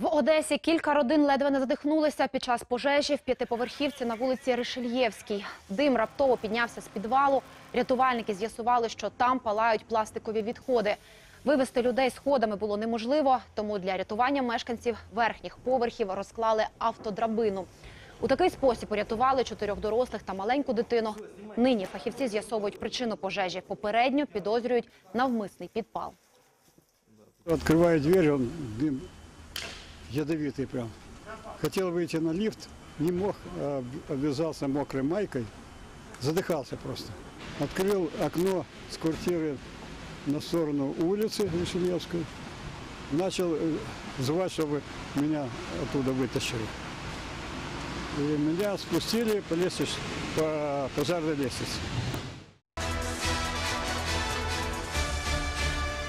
В Одесі кілька родин ледве не задихнулися під час пожежі в п'ятиповерхівці на вулиці Ришельєвській. Дим раптово піднявся з підвалу. Рятувальники з'ясували, що там палають пластикові відходи. Вивезти людей сходами було неможливо, тому для рятування мешканців верхніх поверхів розклали автодрабину. У такий спосіб урятували чотирьох дорослих та маленьку дитину. Нині фахівці з'ясовують причину пожежі. Попередньо підозрюють навмисний підпал. Открываю дверь, он дым ядовитый прям. Хотел выйти на лифт, не мог, а обвязался мокрой майкой, задыхался просто. Открыл окно с квартиры на сторону улицы Вишеневской. Начал э, звать, чтобы меня оттуда вытащили. И меня спустили по, лестнице, по пожарной лестнице.